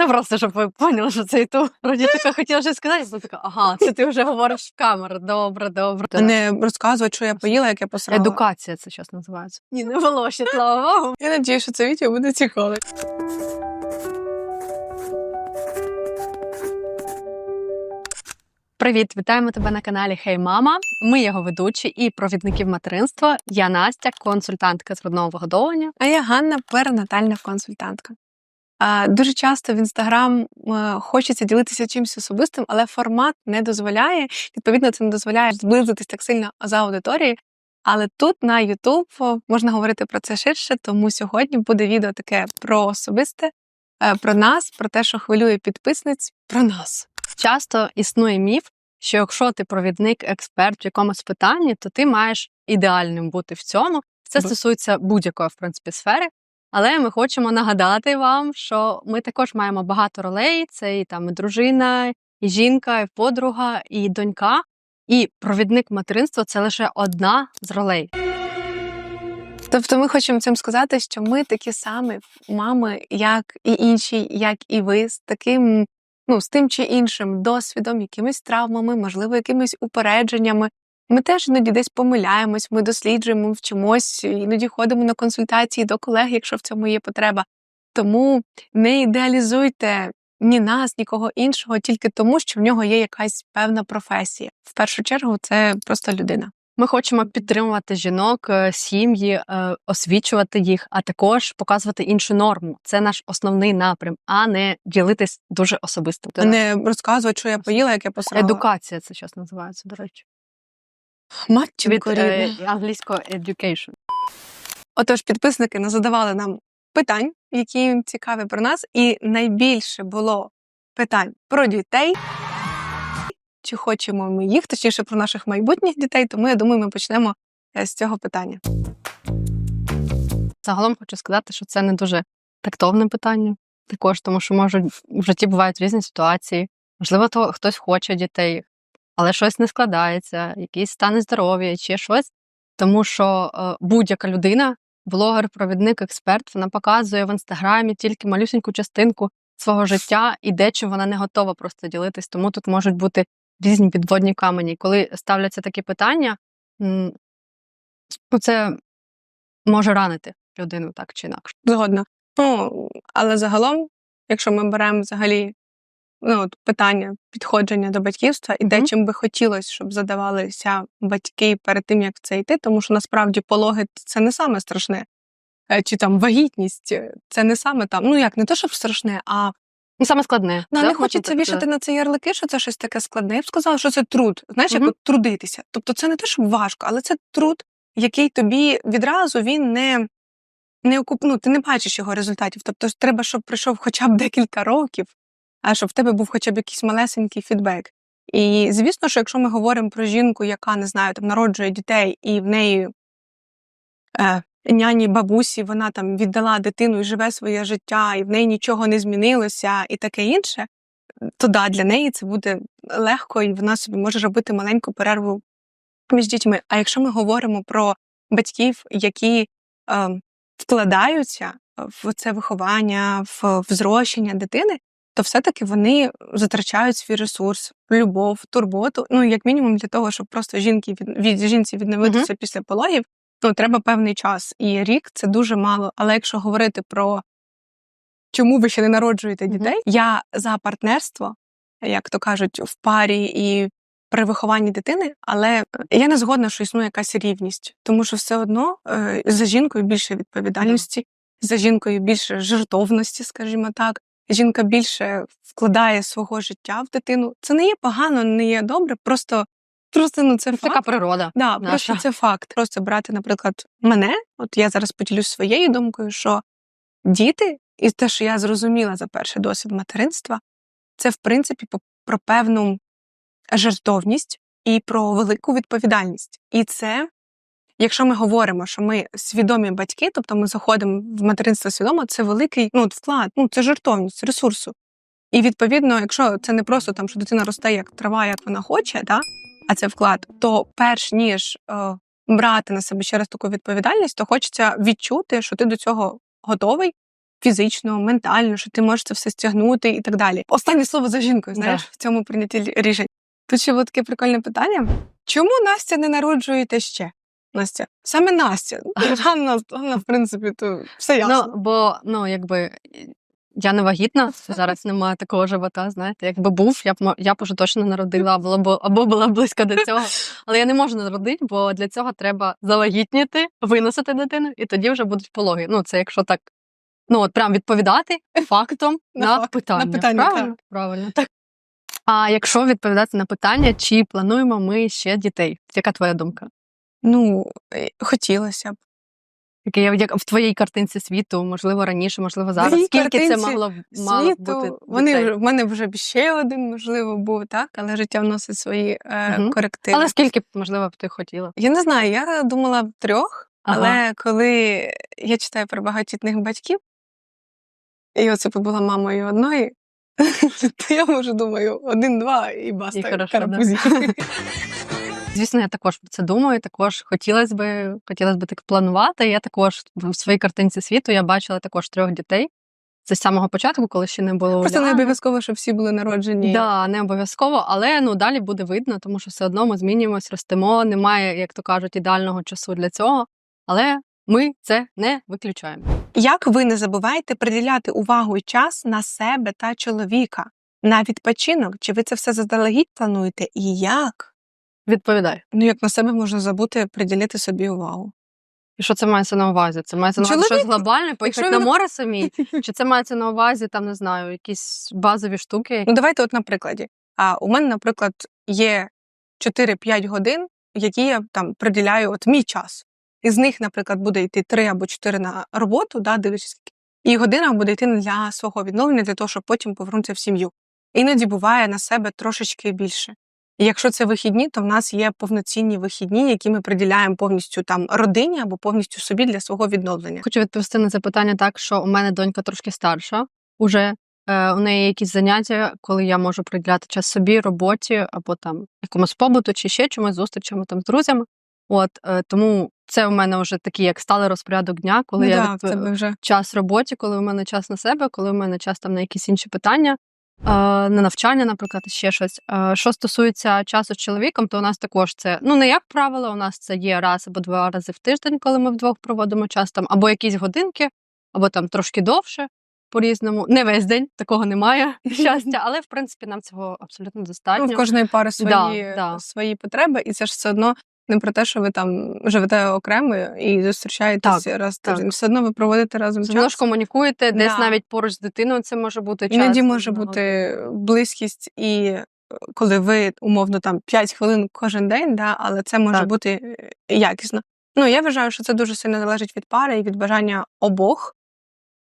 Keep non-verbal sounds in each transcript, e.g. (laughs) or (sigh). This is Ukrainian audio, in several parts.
Та просто, щоб ви поняли, що це і то. Вроді така хотіла вже сказати, але така, ага, це ти вже говориш в камеру. Добре, добре. Не розказувати, що я поїла, як я посрала. Едукація це зараз називається. Ні, не було ще, слава Богу. Я надію, що це відео буде цікаве. Привіт, вітаємо тебе на каналі Хей Мама. Ми його ведучі і провідники в материнства. Я Настя, консультантка з родного вигодовування. А я Ганна, перинатальна консультантка. Дуже часто в інстаграм е, хочеться ділитися чимось особистим, але формат не дозволяє. Відповідно, це не дозволяє зблизитись так сильно за аудиторією. Але тут на YouTube можна говорити про це ширше, тому сьогодні буде відео таке про особисте, е, про нас, про те, що хвилює підписниць, про нас. Часто існує міф, що якщо ти провідник, експерт в якомусь питанні, то ти маєш ідеальним бути в цьому. Це стосується будь-якої в принципі сфери. Але ми хочемо нагадати вам, що ми також маємо багато ролей: це і там і дружина, і жінка, і подруга, і донька. І провідник материнства це лише одна з ролей. Тобто ми хочемо цим сказати, що ми такі самі мами, як і інші, як і ви, з таким, ну, з тим чи іншим досвідом, якимись травмами, можливо, якимись упередженнями. Ми теж іноді десь помиляємось, ми досліджуємо, вчимось, іноді ходимо на консультації до колег, якщо в цьому є потреба. Тому не ідеалізуйте ні нас, ні кого іншого, тільки тому, що в нього є якась певна професія. В першу чергу, це просто людина. Ми хочемо підтримувати жінок, е, сім'ї, е, освічувати їх, а також показувати іншу норму. Це наш основний напрям, а не ділитись дуже особисто. Не розказувати, що я поїла, як я посрала. Едукація це зараз називається, до речі. Від Матченко е, рідна. англійського education. Отож, підписники назадавали нам питань, які їм цікаві про нас, і найбільше було питань про дітей. Чи хочемо ми їх, точніше про наших майбутніх дітей, тому я думаю, ми почнемо е, з цього питання. Загалом хочу сказати, що це не дуже тактовне питання, також тому, що можуть в житті бувають різні ситуації. Можливо, то хтось хоче дітей, але щось не складається, якісь стани здоров'я чи щось. Тому що е, будь-яка людина, блогер, провідник, експерт, вона показує в інстаграмі тільки малюсеньку частинку свого життя і дечо вона не готова просто ділитись. Тому тут можуть бути різні підводні камені. Коли ставляться такі питання, ну, це може ранити людину так чи інакше. Згодна. Ну, але загалом, якщо ми беремо взагалі ну, от питання підходження до батьківства і те, Мгм. чим би хотілося, щоб задавалися батьки перед тим, як в це йти, тому що насправді пологи це не саме страшне. Е, Чи там вагітність, е, це не саме там, ну як не то, щоб страшне, а Ну, саме складне. ну, да, не хочеться вішати на це ярлики, що це щось таке складне. Я б сказала, що це труд. Знаєш, як Мгм. от трудитися. Тобто це не те, щоб важко, але це труд, який тобі відразу він не, не окуп... ну, ти не бачиш його результатів. Тобто треба, щоб пройшов хоча б декілька років, а щоб в тебе був хоча б якийсь малесенький фідбек. І звісно, що якщо ми говоримо про жінку, яка не знаю, там народжує дітей, і в неї е, няні бабусі, вона там віддала дитину і живе своє життя, і в неї нічого не змінилося, і таке інше, то да, для неї це буде легко, і вона собі може робити маленьку перерву між дітьми. А якщо ми говоримо про батьків, які е, вкладаються в це виховання, в взрощення дитини, то все-таки вони затрачають свій ресурс, любов, турботу. Ну, як мінімум, для того, щоб просто жінки від, від жінці відновитися після пологів, ну треба певний час. І рік це дуже мало. Але якщо говорити про чому ви ще не народжуєте дітей, я за партнерство, як то кажуть, в парі і при вихованні дитини, але я не згодна, що існує якась рівність, тому що все одно е, за жінкою більше відповідальності, за жінкою більше жертовності, скажімо так. Жінка більше вкладає свого життя в дитину. Це не є погано, не є добре, просто, просто ну це Це факт. така природа. Да, наша. просто це факт. Просто брати, наприклад, мене, от я зараз поділюсь своєю думкою, що діти, і те, що я зрозуміла за перший досвід материнства, це в принципі про певну жертовність і про велику відповідальність. І це, якщо ми говоримо, що ми свідомі батьки, тобто ми заходимо в материнство свідомо, це великий ну, вклад, ну це жертовність ресурсу. І відповідно, якщо це не просто там, що дитина росте як трава, як вона хоче, да, а це вклад, то перш ніж е, брати на себе ще раз таку відповідальність, то хочеться відчути, що ти до цього готовий, фізично, ментально, що ти можеш це все стягнути і так далі. Останнє слово за жінкою, знаєш, Да. в цьому прийнятті рішень. Тут ще було таке прикольне питання. Чому Настя не народжуєте ще? Настя, саме Настя. (laughs) Ганна, Ганна, в принципі, то все ясно. Ну, бо ну, якби я не вагітна, зараз немає такого живота. Знаєте, якби був, я б я б уже точно народила, або, або, була близько до цього. Але я не можу народити, бо для цього треба завагітніти, виносити дитину, і тоді вже будуть пологи. Ну, це якщо так. Ну, от прям відповідати фактом (laughs) На на, факт, питання. на питання, Правильно? Правильно. Так. А якщо відповідати на питання, чи плануємо ми ще дітей? Яка твоя думка? Ну, е, хотілося б. Є як в твоїй картинці світу, можливо, раніше, можливо, зараз. моїй Скільки це картинці могло, б- мало б бути? Вони дітей? вже, в мене вже б ще один, можливо, був, так, але життя вносить свої е, Мгм. корективи. Але скільки б, можливо, б ти хотіла? Я не знаю, я думала б трьох, Ага. але коли я читаю про багатітних батьків, і оце побула мамою одної, (laughs) то я вже думаю, один-два і баста І хорошо, да. карапузі. (laughs) Звісно, я також про це думаю. Також хотілося би, хотілося б так планувати. Я також в своїй картинці світу я бачила також трьох дітей. Це з самого початку, коли ще не було Просто не обов'язково, щоб всі були народжені. Да, не обов'язково, але ну далі буде видно, тому що все одно ми змінюємось, ростемо. Немає, як то кажуть, ідеального часу для цього. Але ми це не виключаємо. Як ви не забуваєте приділяти увагу і час на себе та чоловіка, на відпочинок? Чи ви це все заздалегідь плануєте? І як? Відповідай. Ну, як на себе можна забути приділити собі увагу? І що це мається на увазі? Це мається на увазі щось глобальне, поїхати якщо на він- море самі? (laughs) Чи це мається на увазі, там не знаю, якісь базові штуки? Ну, давайте, от на прикладі. А у мене, наприклад, є 4-5 годин, які я там приділяю от мій час. Із них, наприклад, буде йти 3 або 4 на роботу, да, дивлячись, скільки. і година буде йти для свого відновлення, для того, щоб потім повернутися в сім'ю. Іноді буває на себе трошечки більше. І якщо це вихідні, то в нас є повноцінні вихідні, які ми приділяємо повністю там родині або повністю собі для свого відновлення. Хочу відповісти на це питання так, що у мене донька трошки старша. Уже е, у неї є якісь заняття, коли я можу приділяти час собі, роботі або там якомусь побуту, чи ще чомусь зустрічами там з друзями. От е, тому це у мене вже такий як сталий розпорядок дня, коли ну, я да, в відп- вже час роботі, коли у мене час на себе, коли у мене час там на якісь інші питання, на навчання, наприклад, ще щось. Що стосується часу з чоловіком, то у нас також це ну не як правило, у нас це є раз або два рази в тиждень, коли ми вдвох проводимо час там, або якісь годинки, або там трошки довше. По-різному, не весь день такого немає (laughs) щастя, але в принципі нам цього абсолютно Ну, достатньо. в кожної пари свої, Да, да. свої потреби, і це ж все одно не про те, що ви там живете окремо і зустрічаєтесь Так, раз так. Все одно ви проводите разом Все одно ж комунікуєте, десь Да. навіть поруч з дитиною це може бути час. Іноді може бути близькість, і е, коли ви умовно там 5 хвилин кожен день, да, але це може Так. бути е, якісно. Ну я вважаю, що це дуже сильно залежить від пари і від бажання обох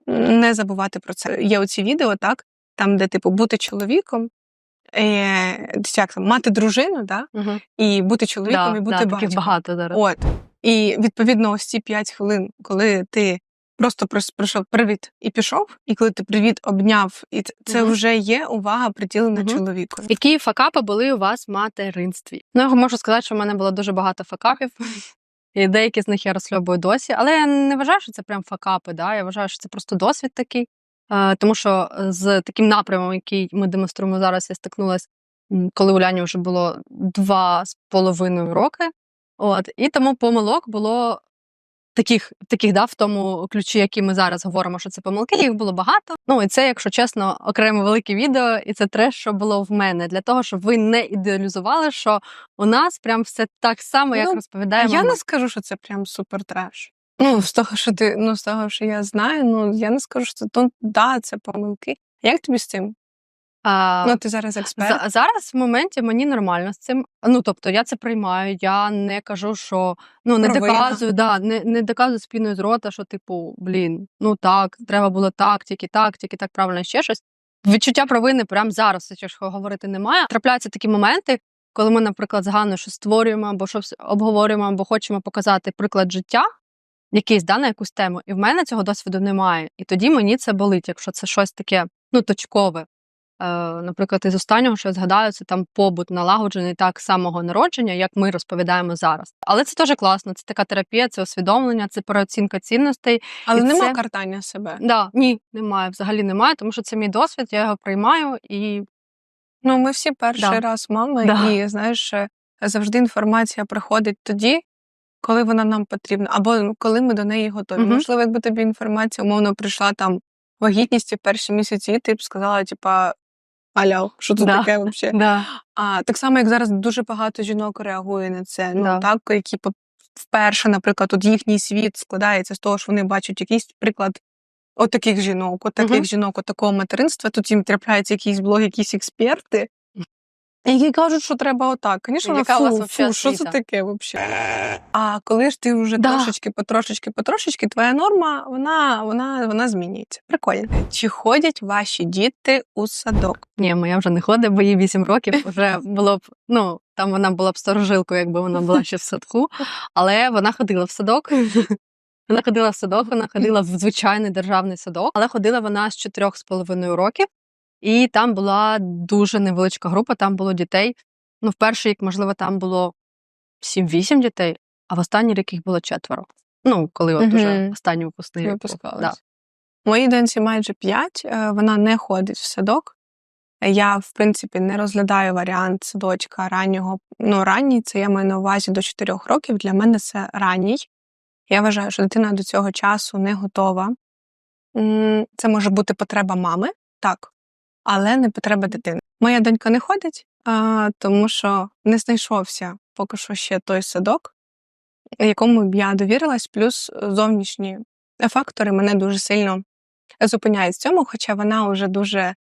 не забувати про це. Є оці відео, так, там, де типу бути чоловіком, е, як там, мати дружину, да, Мгм. і бути чоловіком, Да, і бути да, батьком. багато зараз. От. І відповідно, ось ці 5 хвилин, коли ти просто прос- пройшов привіт і пішов, і коли ти привіт обняв, і це Мгм. вже є увага приділена Мгм. чоловіку. Які факапи були у вас в материнстві? Ну, я можу сказати, що в мене було дуже багато факапів, і деякі з них я розслідую досі. Але я не вважаю, що це прям факапи. Да? Я вважаю, що це просто досвід такий. Е, Тому що з таким напрямом, який ми демонструємо зараз, я стикнулася, коли Уляні вже було два з половиною роки. От, і тому помилок було таких, таких да, в тому ключі, які ми зараз говоримо, що це помилки, їх було багато. Ну і це, якщо чесно, окремо велике відео, і це те, що було в мене, для того, щоб ви не ідеалізували, що у нас прям все так само, як Ну, розповідаємо. я ми. не скажу, що це прям супер треш. Ну, з того, що ти, ну, з того, що я знаю, ну я не скажу, що це ну, да, це помилки. Як тобі з цим? А, ну, ти зараз експерт. За, зараз в моменті мені нормально з цим. Ну тобто я це приймаю. Я не кажу, що ну не Провина. доказую, да, не, не доказую спіною з рота, що типу, блін, ну так, треба було так, тільки так, тільки так правильно ще щось. Відчуття провини прямо зараз, якщо говорити немає. Трапляються такі моменти, коли ми, наприклад, з Ганною щось створюємо або щось обговорюємо, або хочемо показати приклад життя. Якийсь да, на якусь тему, і в мене цього досвіду немає. І тоді мені це болить, якщо це щось таке ну точкове. наприклад, із останнього, що я згадаю, це там побут налагоджений так з самого народження, як ми розповідаємо зараз. Але це теж класно. Це така терапія, це усвідомлення, це переоцінка цінностей. Але І нема це- картання себе. Да, ні, немає, взагалі немає, тому що це мій досвід, я його приймаю і Ну, ми всі перший Да. раз мами, Да. і знаєш, е, завжди інформація приходить тоді, коли вона нам потрібна, або ну, коли ми до неї готові. Мгм. Можливо, якби тобі інформація умовно прийшла там вагітність в перші місяці, ти б сказала, типа. Аля, що це Да. таке взагалі? (laughs) да. А так само, як зараз дуже багато жінок реагує на це. Ну Да. так, які по- вперше, наприклад, от їхній світ складається з того, що вони бачать якийсь приклад от таких жінок, от таких Мгм. жінок, от такого материнства. Тут їм трапляються якісь блоги, якісь експерти. Які кажуть, що треба отак. Звісно, Яка у фу, вас фу, вообще що це таке взагалі? А коли ж ти вже Да. трошечки, потрошечки, потрошечки, твоя норма, вона, вона, вона змінюється. Прикольно. Чи ходять ваші діти у садок? Ні, моя вже не ходить, бо їй 8 років. Вже (laughs) було б, ну, там вона була б старожилкою, якби вона була ще в садку, але вона ходила в садок. Вона ходила в садок, вона ходила в звичайний державний садок, але ходила вона з чотирьох з половиною років, і там була дуже невеличка група, там було дітей. Ну, в перший рік, можливо, там було 7-8 дітей, а в останній рік їх було четверо. Ну, коли от уже останній випускний рік. Випускалась. Да. Моїй доньці майже 5, вона не ходить в садок. Я, в принципі, не розглядаю варіант садочка раннього. Ну, ранній це я маю на увазі до 4 років. Для мене це ранній. Я вважаю, що дитина до цього часу не готова. Це може бути потреба мами, так, але не потреба дитини. Моя донька не ходить, а, тому що не знайшовся поки що ще той садок, якому б я довірилась, плюс зовнішні фактори мене дуже сильно зупиняють в цьому, хоча вона вже дуже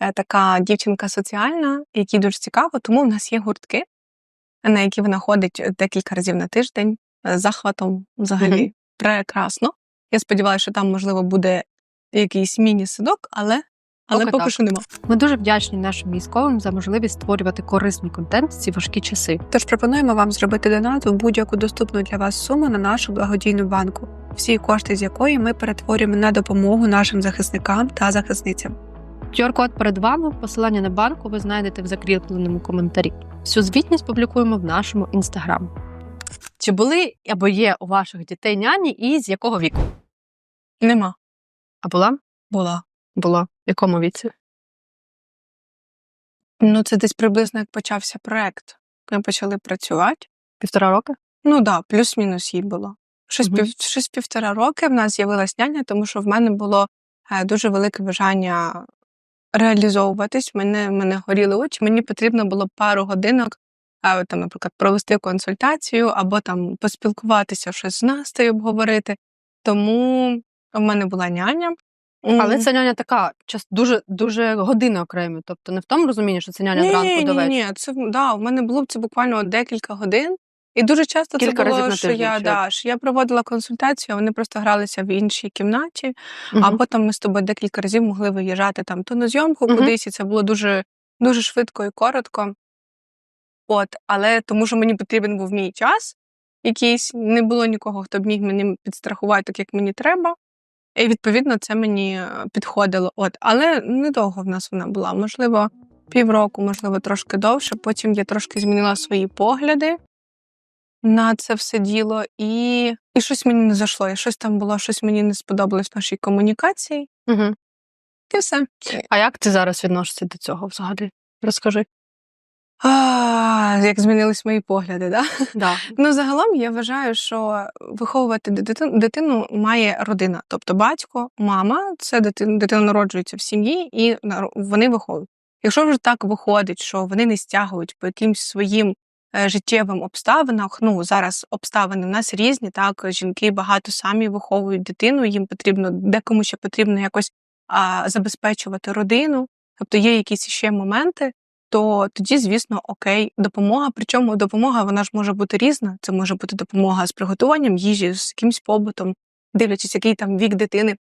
е, така дівчинка соціальна, якій дуже цікаво, тому в нас є гуртки, на які вона ходить декілька разів на тиждень е, з захватом взагалі Мгм. прекрасно. Я сподіваюся, що там, можливо, буде якийсь міні-садок, але, але Поки поки що нема. Ми дуже вдячні нашим військовим за можливість створювати корисний контент в ці важкі часи. Тож пропонуємо вам зробити донат у будь-яку доступну для вас суму на нашу благодійну банку, всі кошти з якої ми перетворюємо на допомогу нашим захисникам та захисницям. QR-код перед вами, посилання на банку ви знайдете в закріпленому коментарі. Всю звітність публікуємо в нашому інстаграм. Чи були або є у ваших дітей няні і з якого віку? Нема. А була? Була. Була. В якому віці? Ну, це десь приблизно як почався проект. Ми почали працювати. Півтора роки? Ну так, да, плюс-мінус їй було. Щось, Мгм. пів, щось півтора роки в нас з'явилась няня, тому що в мене було е, дуже велике бажання реалізовуватись. Мене, мене горіли очі. Мені потрібно було пару годинок, е, там, наприклад, провести консультацію або там поспілкуватися, щось з Настею обговорити. Тому в мене була няня. Але це няня така, час дуже дуже години окремі. Тобто не в тому розумінні, що це няня ні, зранку ні, до вечора. ні, це да, у мене було б це буквально декілька годин. І дуже часто Кілька це було, разів що тиждень, я, да, що я проводила консультацію, а вони просто гралися в іншій кімнаті, Мгм. а потім ми з тобою декілька разів могли виїжджати там то на зйомку Мгм. кудись, і це було дуже, дуже швидко і коротко. От, але тому що мені потрібен був мій час якийсь, не було нікого, хто б міг мені підстрахувати так, як мені треба. І відповідно це мені е, підходило. От, але недовго в нас вона була. Можливо, півроку, можливо, трошки довше. Потім я трошки змінила свої погляди на це все діло, і, і щось мені не зайшло. І щось там було, щось мені не сподобалось в нашій комунікації. Мгм. І все. А як ти зараз відносишся до цього взагалі? Розкажи. А, як змінились мої погляди, да? Да. Ну, загалом я вважаю, що виховувати дитину, дитину має родина. Тобто батько, мама, це дитина, дитина народжується в сім'ї і вони виховують. Якщо вже так виходить, що вони не стягують по якимсь своїм е, життєвим обставинам, ну зараз обставини в нас різні, так жінки багато самі виховують дитину, їм потрібно декому ще потрібно якось а, забезпечувати родину. Тобто є якісь ще моменти, то тоді, звісно, окей, допомога. Причому допомога вона ж може бути різна. Це може бути допомога з приготуванням їжі, з якимсь побутом, дивлячись, який там вік дитини,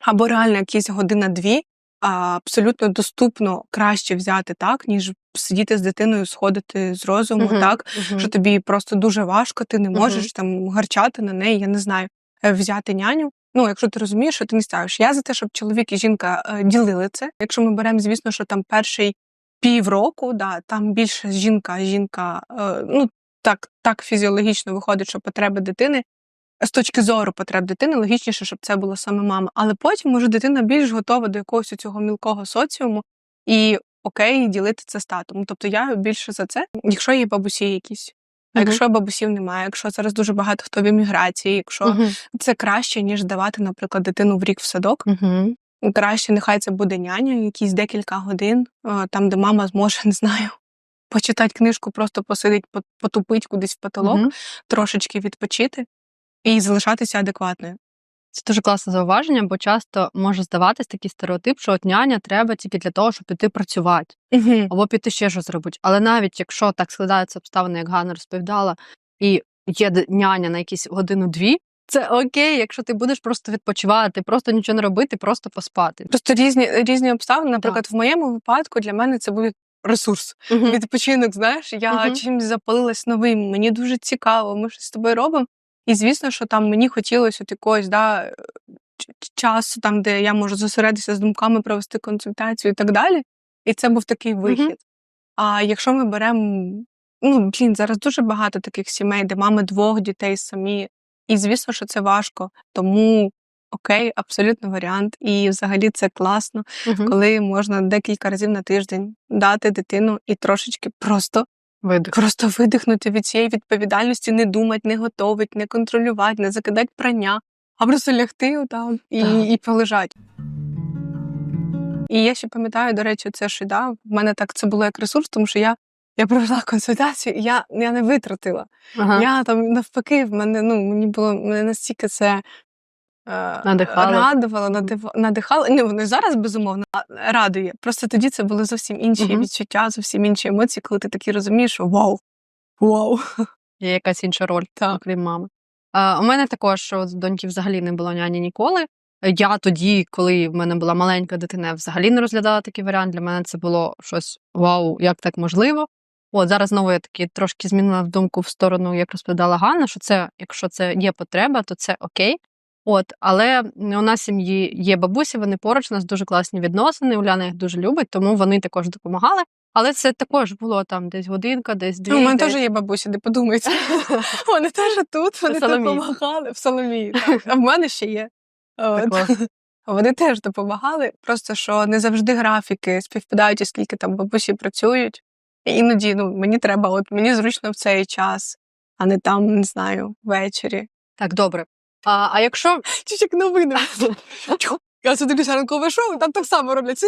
або реально якісь година-дві. Абсолютно доступно краще взяти так, ніж сидіти з дитиною, сходити з розуму, Мгм. так Мгм. що тобі просто дуже важко, ти не можеш там гарчати на неї, я не знаю, е, взяти няню. Ну, якщо ти розумієш, що ти не ставиш. Я за те, щоб чоловік і жінка е, ділили це. Якщо ми беремо, звісно, що там перший півроку, да, там більше жінка, жінка, е, ну так, так фізіологічно виходить, що потреби дитини. З точки зору потреб дитини логічніше, щоб це була саме мама. Але потім може дитина більш готова до якогось цього мілкого соціуму і окей, ділити це з татом. Тобто я більше за це, якщо є бабусі якісь. А якщо бабусів немає, якщо зараз дуже багато хто в еміграції, якщо Мгм. це краще, ніж давати, наприклад, дитину в рік в садок. Мгм. Краще, нехай це буде няня, якісь декілька годин, е, там, де мама зможе, (laughs) не знаю, почитати книжку, просто посидить, по- потупить кудись в потолок, Мгм. трошечки відпочити і залишатися адекватною. Це дуже класне зауваження, бо часто може здаватись такий стереотип, що от няня треба тільки для того, щоб піти працювати Угу. або піти ще щось зробити. Але навіть якщо так складаються обставини, як Ганна розповідала, і є няня на якісь годину-дві, це окей, якщо ти будеш просто відпочивати, просто нічого не робити, просто поспати. Просто різні, різні обставини. Наприклад, в моєму випадку для мене це буде ресурс. Мгм. Відпочинок, знаєш, я Мгм. чимось запалилась новим, мені дуже цікаво, ми щось з тобою робимо. І звісно, що там мені хотілося от якогось да, часу, там, де я можу зосередитися з думками, провести консультацію і так далі. І це був такий вихід. А якщо ми беремо, ну блін, зараз дуже багато таких сімей, де мами двох дітей самі. І звісно, що це важко. Тому окей, абсолютно варіант. І взагалі це класно, Мгм. коли можна декілька разів на тиждень дати дитину і трошечки просто, Видих. просто видихнути від цієї відповідальності, не думати, не готувати, не контролювати, не закидати прання, а просто лягти отам і, Так. і полежати. І я ще пам'ятаю, до речі, це що да, в мене так це було як ресурс, тому що я, я провела консультацію, і я, я не витратила. Ага. Я там навпаки, в мене ну мені було мене настільки це е, Надихало. радувало, надив, надихало. Ну, не зараз безумовно радує. Просто тоді це були зовсім інші Мгм. відчуття, зовсім інші емоції, коли ти такі розумієш, що вау, вау. Є якась інша роль, (laughs) Так. окрім мами. А, у мене також от, доньки взагалі не було няні ніколи. Я тоді, коли в мене була маленька дитина, взагалі не розглядала такий варіант. Для мене це було щось вау, як так можливо. От зараз знову я таки трошки змінила думку в сторону, як розповідала Ганна, що це, якщо це є потреба, то це окей. От, але у нас сім'ї є бабусі, вони поруч, у нас дуже класні відносини. Уляна їх дуже любить, тому вони також допомагали. Але це також було там десь годинка, десь дві. Ну, у мене теж є бабусі, не подумайте. (laughs) Вони теж тут, вони допомагали в Соломії. (laughs) А в мене ще є. (laughs) Вони теж допомагали, просто що не завжди графіки співпадають, оскільки там бабусі працюють. Іноді ну, мені треба, от мені зручно в цей час, а не там, не знаю, ввечері. Так, добре. А, а якщо Чи як новини. (laughs) Я це дивлюся ранкове шоу, там так само роблять.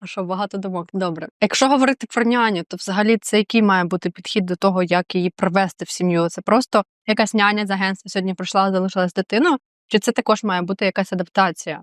А що багато думок? Добре. Якщо говорити про няню, то взагалі це який має бути підхід до того, як її привести в сім'ю? Це просто якась няня з агентства сьогодні прийшла, залишилась з дитиною, чи це також має бути якась адаптація?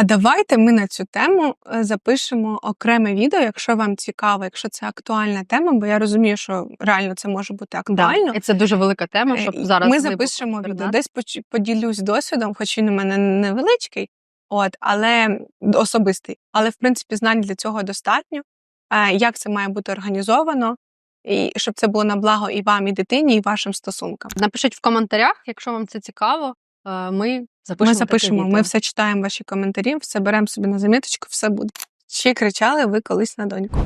А давайте ми на цю тему е, запишемо окреме відео, якщо вам цікаво, якщо це актуальна тема, бо я розумію, що реально це може бути актуально. І це дуже велика тема, щоб Е, зараз ми запишемо відео. Десь поділюсь досвідом, хоч він у мене невеличкий, от, але особистий. Але в принципі знань для цього достатньо. Е, Як це має бути організовано, і щоб це було на благо і вам, і дитині, і вашим стосункам. Напишіть в коментарях, якщо вам це цікаво. Ми запишемо. ми запишемо, ми все читаємо ваші коментарі, все беремо собі на заміточку, все буде. Чи кричали ви колись на доньку?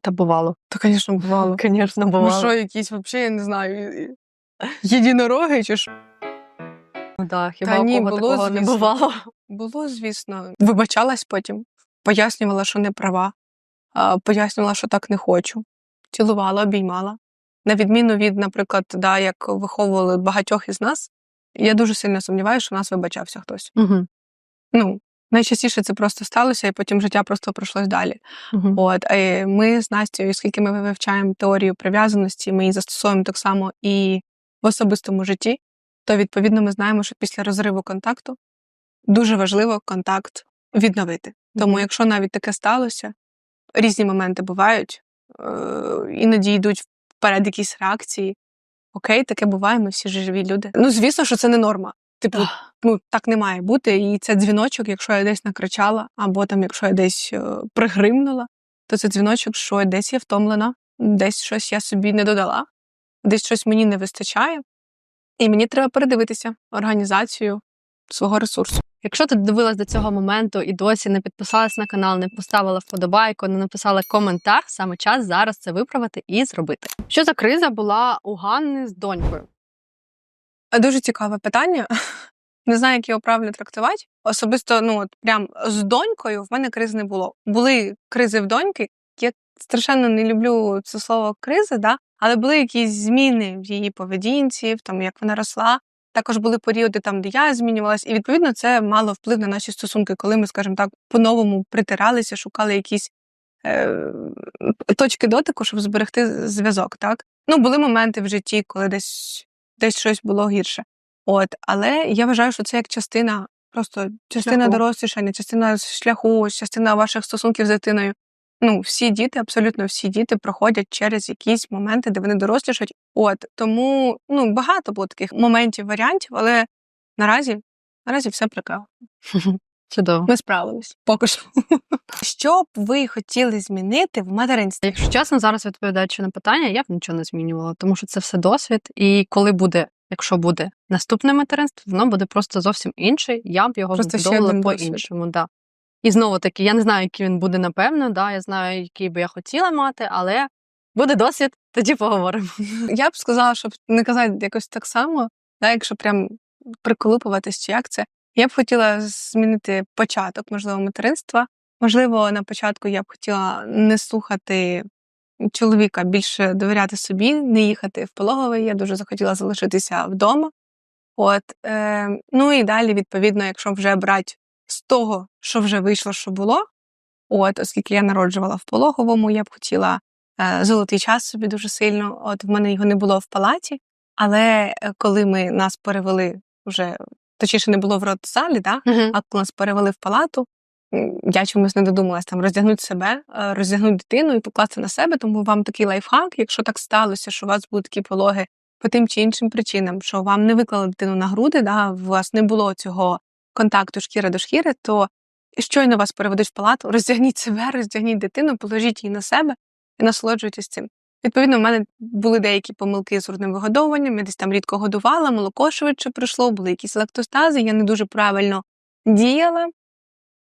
Та бувало. То, звісно, бувало. Звісно, Ну що, якісь взагалі, я не знаю, єдинороги чи що? Ну, да, хіба Та ні, було, такого не звісно. бувало? Було, звісно. Вибачалась потім, пояснювала, що не права, пояснювала, що так не хочу. Цілувала, обіймала. На відміну від, наприклад, да, як виховували багатьох із нас, я дуже сильно сумніваюся, що в нас вибачався хтось. Угу. Ну, найчастіше це просто сталося, і потім життя просто пройшлось далі. Угу. От е, ми з Настю, оскільки ми вивчаємо теорію прив'язаності, ми її застосовуємо так само і в особистому житті, то відповідно ми знаємо, що після розриву контакту дуже важливо контакт відновити. Тому, якщо навіть таке сталося, різні моменти бувають, е, іноді йдуть вперед якісь реакції. Окей, таке буває, ми всі живі люди. Ну, звісно, що це не норма. Типу, ну так не має бути. І це дзвіночок, якщо я десь накричала, або там, якщо я десь е, пригримнула, то це дзвіночок, що десь я втомлена, десь щось я собі не додала, десь щось мені не вистачає. І мені треба передивитися організацію свого ресурсу. Якщо ти дивилась до цього моменту і досі не підписалась на канал, не поставила вподобайку, не написала коментар, саме час зараз це виправити і зробити. Що за криза була у Ганни з донькою? Дуже цікаве питання. Не знаю, як його правильно трактувати. Особисто, ну от прям з донькою в мене кризи не було. Були кризи в доньки. Я страшенно не люблю це слово кризи, да? але були якісь зміни в її поведінці, в тому, як вона росла. Також були періоди там, де я змінювалась, і відповідно це мало вплив на наші стосунки, коли ми, скажімо так, по-новому притиралися, шукали якісь е, точки дотику, щоб зберегти зв'язок. Так ну були моменти в житті, коли десь десь щось було гірше. От, але я вважаю, що це як частина, просто частина дорослішання, частина шляху, частина ваших стосунків з дитиною. Ну, всі діти, абсолютно всі діти проходять через якісь моменти, де вони дорослішають. От тому ну багато було таких моментів, варіантів, але наразі наразі все прекрасно. (laughs) Чудово. Ми справились поки що. (laughs) Що б ви хотіли змінити в материнстві? Якщо чесно, зараз відповідаючи на питання, я б нічого не змінювала, тому що це все досвід. І коли буде, якщо буде наступне материнство, воно буде просто зовсім інше. Я б його збудовувала по-іншому. Да. І знову таки, я не знаю, який він буде, напевно. Да, я знаю, який би я хотіла мати, але буде досвід, тоді поговоримо. (laughs) Я б сказала, щоб не казати якось так само, да, якщо прям приколупуватись, чи як це. Я б хотіла змінити початок, можливо, материнства. Можливо, на початку я б хотіла не слухати чоловіка, більше довіряти собі, не їхати в пологовий. Я дуже захотіла залишитися вдома. От, е, ну і далі, відповідно, якщо вже брати з того, що вже вийшло, що було, от, оскільки я народжувала в пологовому, я б хотіла золотий час собі дуже сильно. От в мене його не було в палаті, але е, коли ми нас перевели вже, точніше, не було в родзалі, да? а коли нас перевели в палату, я чомусь не додумалась там роздягнути себе, е, роздягнути дитину і покласти на себе. Тому вам такий лайфхак, якщо так сталося, що у вас були такі пологи по тим чи іншим причинам, що вам не виклали дитину на груди, да, у вас не було цього контакту шкіра до шкіри, то щойно вас переведуть в палату, (laughs) роздягніть себе, роздягніть дитину, положіть її на себе і насолоджуйтесь цим. Відповідно, в мене були деякі помилки з грудним вигодовуванням, я десь там рідко годувала, молоко швидше прийшло, були якісь лактостази, я не дуже правильно діяла.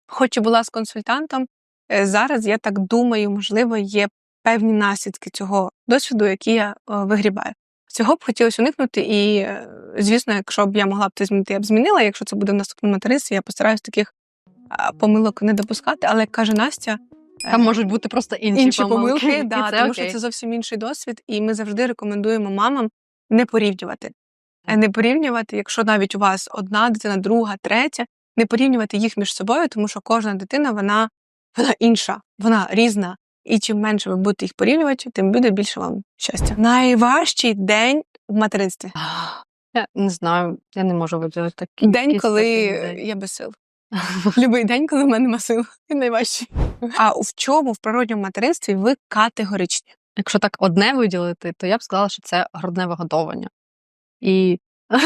Хоч і була з консультантом, е, зараз я так думаю, можливо, є певні наслідки цього досвіду, які я е, вигрібаю. Цього б хотілося уникнути, і, е, звісно, якщо б я могла б це змінити, я б змінила. Якщо це буде в наступному материнстві, я постараюсь таких помилок не допускати. Але як каже Настя, Там можуть бути просто інші, інші помилки, і да, це тому окей. що це зовсім інший досвід, і ми завжди рекомендуємо мамам не порівнювати. Е, Не порівнювати, якщо навіть у вас одна дитина, друга, третя, не порівнювати їх між собою, тому що кожна дитина вона, вона інша, вона різна. І чим менше ви будете їх порівнювати, тим буде більше вам щастя. Найважчий день в материнстві. (gasps) Я не знаю, я не можу виділити такий. День, коли такий день. я без сил. (laughs) Любий день, коли в мене нема сил. Він найважчий. А в чому в природньому материнстві ви категоричні? Якщо так одне виділити, то я б сказала, що це грудне вигодовування. І, (laughs)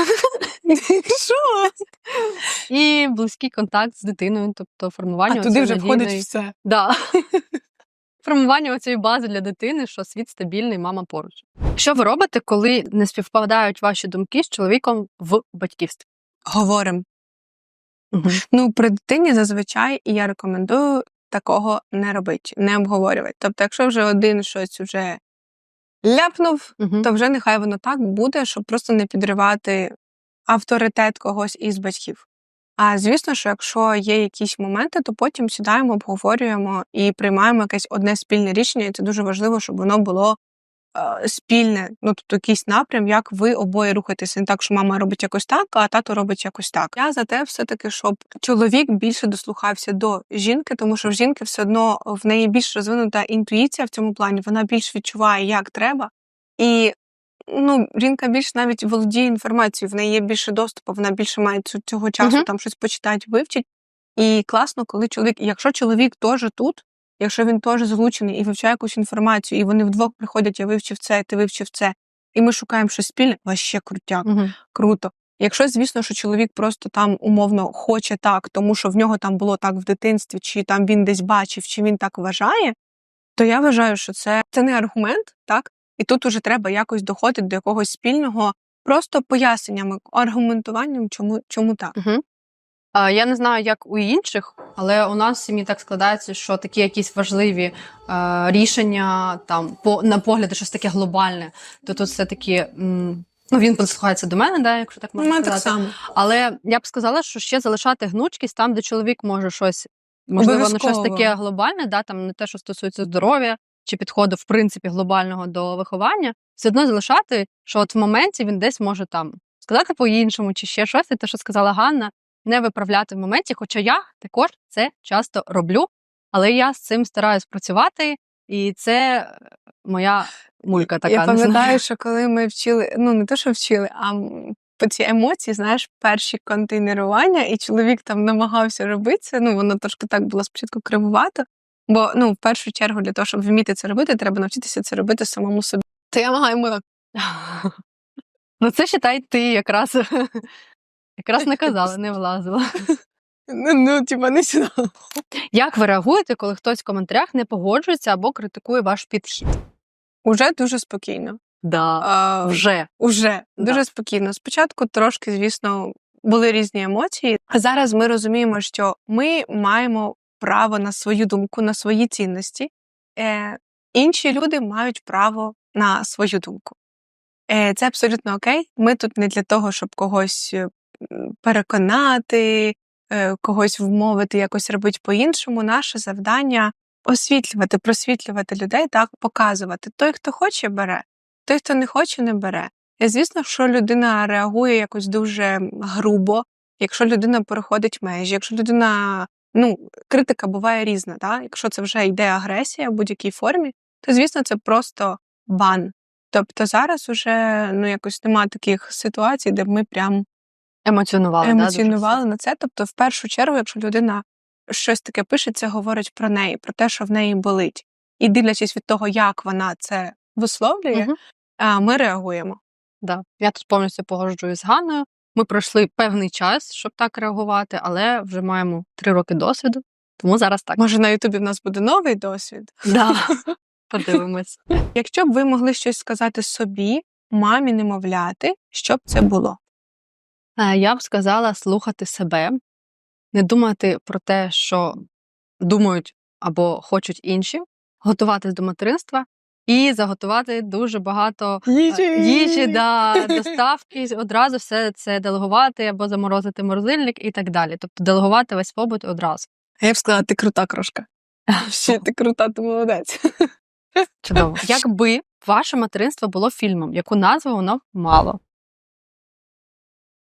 Що? і близький контакт з дитиною, тобто формування А туди вже входить все. Да. (laughs) Формування цієї бази для дитини, що світ стабільний, мама поруч. Що ви робите, коли не співпадають ваші думки з чоловіком в батьківстві? Говоримо. Ну, при дитині зазвичай і я рекомендую такого не робити, не обговорювати. Тобто, якщо вже один щось вже ляпнув, то вже нехай воно так буде, щоб просто не підривати авторитет когось із батьків. А звісно, що якщо є якісь моменти, то потім сідаємо, обговорюємо і приймаємо якесь одне спільне рішення, і це дуже важливо, щоб воно було спільне, ну тобто якийсь напрям, як ви обоє рухаєтеся. Не так, що мама робить якось так, а тато робить якось так. Я за те, все-таки, щоб чоловік більше дослухався до жінки, тому що в жінки все одно в неї більш розвинута інтуїція в цьому плані, вона більш відчуває, як треба. І ну, жінка більш навіть володіє інформацією, в неї є більше доступу, вона більше має цього часу Мгм. там щось почитати, вивчить. І класно, коли чоловік, якщо чоловік теж тут, якщо він теж залучений і вивчає якусь інформацію, і вони вдвох приходять, я вивчив це, ти вивчив це, і ми шукаємо щось спільне, вообще крутяк, Мгм. круто. Якщо, звісно, що чоловік просто там умовно хоче так, тому що в нього там було так в дитинстві, чи там він десь бачив, чи він так вважає, то я вважаю, що це, це не аргумент, так? І тут уже треба якось доходити до якогось спільного просто поясненнями, аргументуванням, чому, чому так. Угу. Я не знаю, як у інших, але у нас в сім'ї так складається, що такі якісь важливі е, рішення, там по на погляди, щось таке глобальне, то тут все таки. М, Ну, він прислухається до мене, да, якщо так можна мене сказати. так само. Але я б сказала, що ще залишати гнучкість там, де чоловік може щось, можливо, не щось таке глобальне, да, там не те, що стосується здоров'я чи підходу, в принципі, глобального до виховання, все одно залишати, що от в моменті він десь може там сказати по-іншому, чи ще щось, і те, що сказала Ганна, не виправляти в моменті. Хоча я також це часто роблю, але я з цим стараюсь працювати, і це е, моя мулька така. Я пам'ятаю, що коли ми вчили, ну не те, що вчили, а по ці емоції, знаєш, перші контейнерування, і чоловік там намагався робити це. Ну, воно трошки так було спочатку кривувато. Бо ну, в першу чергу, для того, щоб вміти це робити, треба навчитися це робити самому собі. То я намагаю йому так. (laughs) Ну, це считай, ти якраз, (laughs) якраз не казала, не влазила. Ну, ну типа, не сюди. Як ви реагуєте, коли хтось в коментарях не погоджується або критикує ваш підхід? Уже дуже спокійно. Да, А, вже. Уже Да. дуже спокійно. Спочатку трошки, звісно, були різні емоції. А зараз ми розуміємо, що ми маємо право на свою думку, на свої цінності. Е, інші люди мають право на свою думку. Е, це абсолютно окей. Ми тут не для того, щоб когось е, переконати, е, когось вмовити, якось робити по-іншому. Наше завдання освітлювати, просвітлювати людей, так, показувати. Той, хто хоче, бере, той, хто не хоче, не бере. І, звісно, що людина реагує якось дуже грубо, якщо людина переходить межі, якщо людина. Ну, критика буває різна, так? Якщо це вже йде агресія в будь-якій формі, то звісно це просто бан. Тобто зараз уже ну якось немає таких ситуацій, де б ми прям Емоціонували. да, на це. Тобто, в першу чергу, якщо людина щось таке пише, це говорить про неї, про те, що в неї болить. І дивлячись від того, як вона це висловлює, а, ми реагуємо. Да. Я тут повністю погоджуюсь з Ганною. Ми пройшли певний час, щоб так реагувати, але вже маємо три роки досвіду, тому зараз так. Може, на Ютубі в нас буде новий досвід. Да. (laughs) Подивимось. Якщо б ви могли щось сказати собі, мамі немовляти, що б це було? Е, Я б сказала слухати себе, не думати про те, що думають або хочуть інші, готуватись до материнства і заготувати дуже багато е, їжі, да, доставки, одразу все це делегувати або заморозити морозильник і так далі. Тобто делегувати весь побут одразу. А я б сказала, ти крута крошка. (laughs) Ще ти крута, ти молодець. Чудово. Якби ваше материнство було фільмом, яку назву воно мало?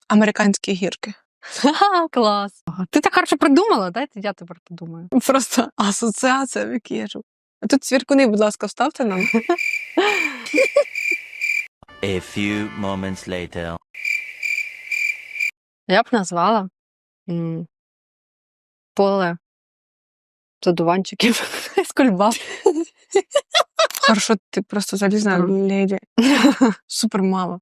Американські гірки. Клас. Ти так хорошо придумала, дайте я тепер подумаю. Просто асоціація, в якій я живу. А тут цвіркуни, будь ласка, вставте нам. (laughs) A few moments later. Я б назвала м, поле задуванчиків (laughs) з кульбаб. Хорошо, ти просто залізна леді. (laughs) Супер мало.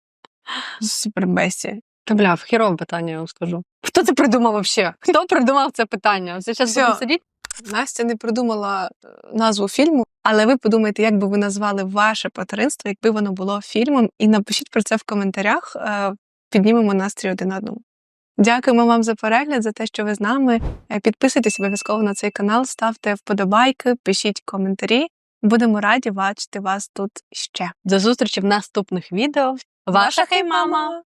Та бля, в хірове питання, я вам скажу. Хто це придумав взагалі? Хто придумав це питання? Ось я зараз Всьо. буду сидіти. Настя не придумала е, назву фільму, але ви подумайте, як би ви назвали ваше материнство, якби воно було фільмом, і напишіть про це в коментарях. е, Піднімемо настрій один одному. Дякуємо вам за перегляд, за те, що ви з нами. Е, Підписуйтесь обов'язково на цей канал, ставте вподобайки, пишіть коментарі. Будемо раді бачити вас тут ще. До зустрічі в наступних відео. Ваша хей мама!